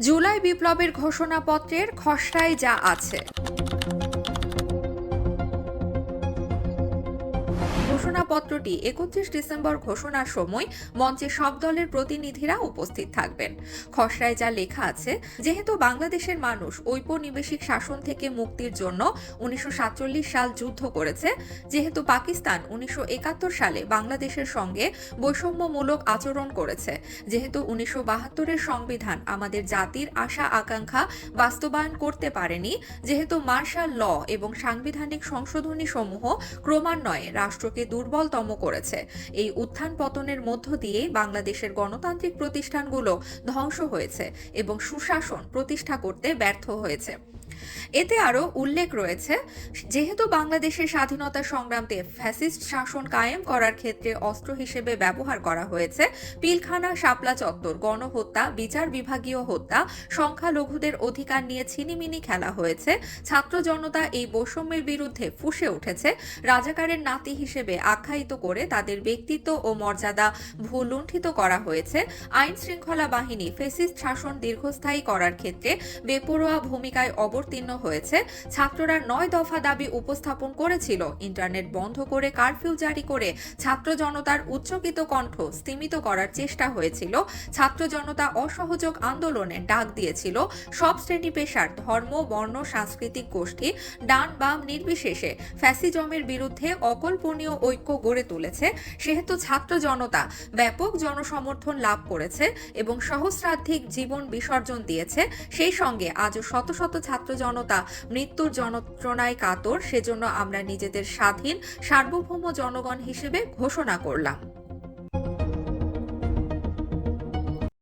জুলাই বিপ্লবের ঘোষণাপত্রের খসড়ায় যা আছে। ঘোষণাপত্রটি একত্রিশ ডিসেম্বর ঘোষণার সময় মঞ্চে সব দলের প্রতিনিধিরা উপস্থিত থাকবেন। খসড়ায় যা লেখা আছে, যেহেতু বাংলাদেশের মানুষ ঔপনিবেশিক শাসন থেকে মুক্তির জন্য উনিশশো সাল যুদ্ধ করেছে, যেহেতু পাকিস্তান উনিশশো সালে বাংলাদেশের সঙ্গে বৈষম্যমূলক আচরণ করেছে, যেহেতু উনিশশো বাহাত্তরের সংবিধান আমাদের জাতির আশা আকাঙ্ক্ষা বাস্তবায়ন করতে পারেনি, যেহেতু মার্শাল ল এবং সাংবিধানিক সংশোধনী সমূহ ক্রমান্বয়ে রাষ্ট্রকে দুর্বলতম করেছে। এই উত্থান পতনের মধ্য দিয়ে বাংলাদেশের গণতান্ত্রিক প্রতিষ্ঠানগুলো ধ্বংস হয়েছে এবং সুশাসন প্রতিষ্ঠা করতে ব্যর্থ হয়েছে। এতে আরও উল্লেখ রয়েছে, যেহেতু বাংলাদেশের স্বাধীনতা সংগ্রামতে ফ্যাসিস্ট শাসন কায়েম করার ক্ষেত্রে অস্ত্র হিসেবে ব্যবহার করা হয়েছে, পিলখানা, শাপলা চত্বর, গণহত্যা, বিচার বিভাগীয় হত্যা, সংখ্যালঘুদের অধিকার নিয়ে ছিনিমিনি খেলা হয়েছে, ছাত্র জনতা এই বৈষম্যের বিরুদ্ধে ফুসে উঠেছে, রাজাকারের নাতি হিসেবে আখ্যায়িত করে তাদের ব্যক্তিত্ব ও মর্যাদা ভুলুণ্ঠিত করা হয়েছে আইন শৃঙ্খলা বাহিনী ফেসিস্ট শাসন দীর্ঘস্থায়ী করার ক্ষেত্রে বেপরোয়া ভূমিকায় অবতীর্ণ হয়েছে। ছাত্ররা নয় দফা দাবি উপস্থাপন করেছিল। ইন্টারনেট বন্ধ করে কারফিউ জারি করে ছাত্র জনতার উচ্চকিত কণ্ঠ স্তিমিত করার চেষ্টা হয়েছিল। ছাত্র জনতা অসহযোগ আন্দোলনে ডাক দিয়েছিল। সব শ্রেণি পেশার ধর্ম, বর্ণ, সাংস্কৃতিক গোষ্ঠী ডান বাম নির্বিশেষে ফ্যাসিজমের বিরুদ্ধে অকল্পনীয় ঐক্য গড়ে তুলেছে। সেহেতু ছাত্র জনতা ব্যাপক জনসমর্থন লাভ করেছে এবং সহস্রাধিক জীবন বিসর্জন দিয়েছে। সেই সঙ্গে আজও শত শত ছাত্র জনতা মৃত্যুর যন্ত্রণায় কাতর সেজন্য আমরা নিজেদের স্বাধীন সার্বভৌম জনগণ হিসেবে ঘোষণা করলাম।